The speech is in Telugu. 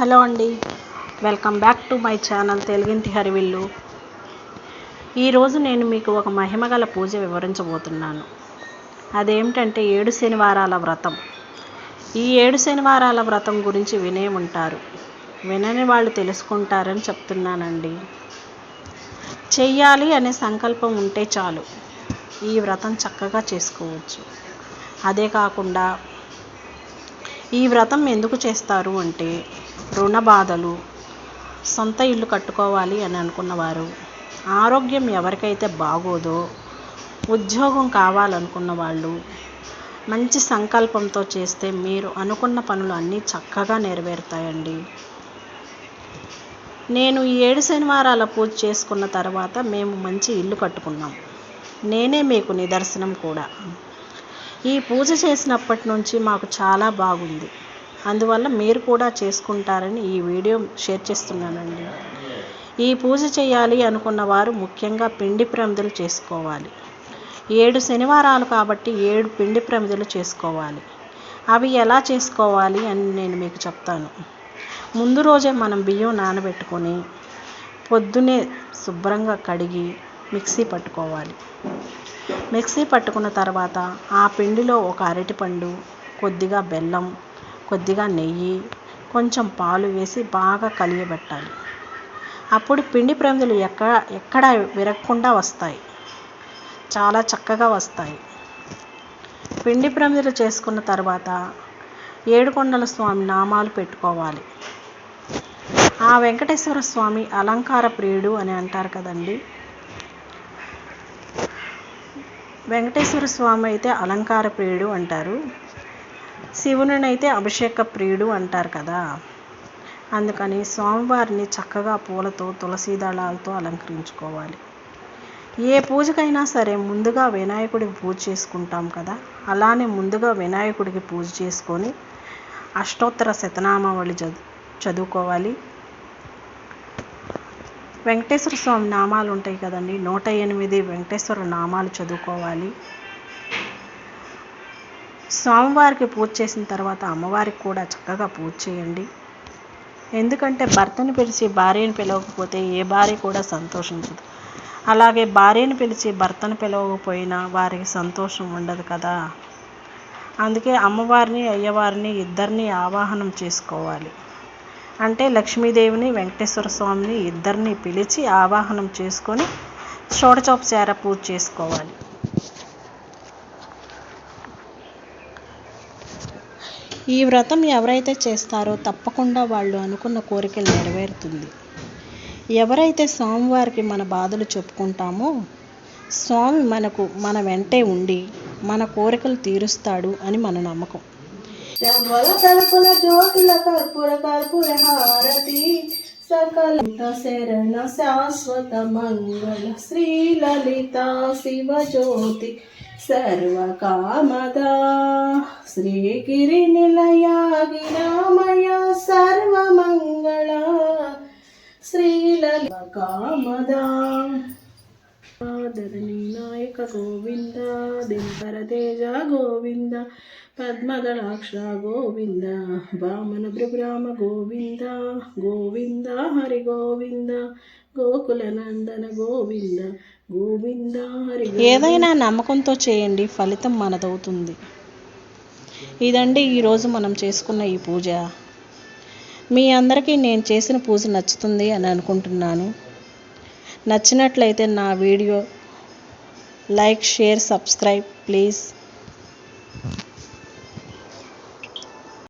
హలో అండి. Welcome back to my channel తెలుగింటి హరివిల్లు ఈరోజు నేను మీకు ఒక మహిమగల పూజ వివరించబోతున్నాను. అదేమిటంటే ఏడు శనివారాల వ్రతం. ఈ ఏడు శనివారాల వ్రతం గురించి వినే ఉంటారు. వినని వాళ్ళు తెలుసుకుంటారని చెప్తున్నానండి. చెయ్యాలి అనే సంకల్పం ఉంటే చాలు. ఈ వ్రతం చక్కగా చేసుకోవచ్చు. అదే కాకుండా ఈ వ్రతం ఎందుకు చేస్తారు అంటే రుణ బాధలు సొంత ఇల్లు కట్టుకోవాలి అని అనుకున్నవారు ఆరోగ్యం ఎవరికైతే బాగోదో ఉద్యోగం కావాలనుకున్న వాళ్ళు మంచి సంకల్పంతో చేస్తే మీరు అనుకున్న పనులు అన్నీ చక్కగా నెరవేరుతాయండి. నేను ఈ ఏడు శనివారాల పూజ చేసుకున్న తర్వాత మేము మంచి ఇల్లు కట్టుకున్నాం. నేనే మీకు నిదర్శనం కూడా. ఈ పూజ చేసినప్పటి నుంచి మాకు చాలా బాగుంది. అందువల్ల మీరు కూడా చేసుకుంటారని ఈ వీడియో షేర్ చేస్తున్నానండి. ఈ పూజ చేయాలి అనుకున్న వారు ముఖ్యంగా పిండి ప్రమిదలు చేసుకోవాలి. ఏడు శనివారాలు కాబట్టి ఏడు పిండి ప్రమిదలు చేసుకోవాలి. అవి ఎలా చేసుకోవాలి అని నేను మీకు చెప్తాను. ముందు రోజే మనం బియ్యం నానబెట్టుకొని పొద్దునే శుభ్రంగా కడిగి మిక్సీ పట్టుకోవాలి. మిక్సీ పట్టుకున్న తర్వాత ఆ పిండిలో ఒక అరటిపండు కొద్దిగా బెల్లం కొద్దిగా నెయ్యి కొంచెం పాలు వేసి బాగా కలియబెట్టాలి. అప్పుడు పిండి ప్రమిదలు ఎక్కడ ఎక్కడ విరగకుండా వస్తాయి. చాలా చక్కగా వస్తాయి. పిండి ప్రమిదలు చేసుకున్న తర్వాత ఏడుకొండల స్వామి నామాలు పెట్టుకోవాలి. ఆ వెంకటేశ్వర స్వామి అలంకార ప్రియుడు అని అంటారు కదండి. వెంకటేశ్వర స్వామి అయితే అలంకార ప్రియుడు అంటారు. శివుని అయితే అభిషేక ప్రియుడు అంటారు కదా. అందుకని స్వామివారిని చక్కగా పూలతో తులసి దళాలతో అలంకరించుకోవాలి. ఏ పూజకైనా సరే ముందుగా వినాయకుడికి పూజ చేసుకుంటాం కదా. అలానే ముందుగా వినాయకుడికి పూజ చేసుకొని అష్టోత్తర శతనామావళి చదువుకోవాలి. వెంకటేశ్వర స్వామి నామాలు ఉంటాయి కదండి. నూట ఎనిమిది వెంకటేశ్వర నామాలు చదువుకోవాలి. స్వామివారికి పూజ చేసిన తర్వాత అమ్మవారికి కూడా చక్కగా పూజ చేయండి. ఎందుకంటే భర్తను పిలిచి భార్యను పిలవకపోతే ఏ భార్య కూడా సంతోషించదు. అలాగే భార్యను పిలిచి భర్తను పిలవకపోయినా వారికి సంతోషం ఉండదు కదా. అందుకే అమ్మవారిని అయ్యవారిని ఇద్దరిని ఆవాహనం చేసుకోవాలి. అంటే లక్ష్మీదేవిని వెంకటేశ్వర స్వామిని ఇద్దరిని పిలిచి ఆవాహనం చేసుకొని షోడచోపచార పూజ చేసుకోవాలి. ఈ వ్రతం ఎవరైతే చేస్తారో తప్పకుండా వాళ్ళు అనుకున్న కోరికలు నెరవేరుతుంది. ఎవరైతే స్వామివారికి మన బాధలు చెప్పుకుంటామో స్వామి మనకు మన వెంటే ఉండి మన కోరికలు తీరుస్తాడు అని మన నమ్మకం. రంగుల తలుపుల జ్యోతుల కర్పూర కర్పూర హారతి సకల శరణ శాశ్వత మంగళ శ్రీ లలిత శివ జ్యోతి సర్వకామద శ్రీగిరి నిలయ గిరామయ సర్వమంగళ శ్రీ లలిత కామదా ధరణి నాయక గోవింద దింపర తేజ గోవింద పద్మదళాక్ష గోవింద వామన భృగ్రామ గోవింద గోవింద హరి గోవింద గోకుల నందన గోవింద గోవింద హరి ఏదైనా నమ్మకంతో చేయండి ఫలితం మనదవుతుంది. ఇదండి ఈరోజు మనం చేసుకున్న ఈ పూజ. మీ అందరికీ నేను చేసిన పూజ నచ్చుతుంది అని అనుకుంటున్నాను. నచ్చినట్లయితే నా video like share subscribe please.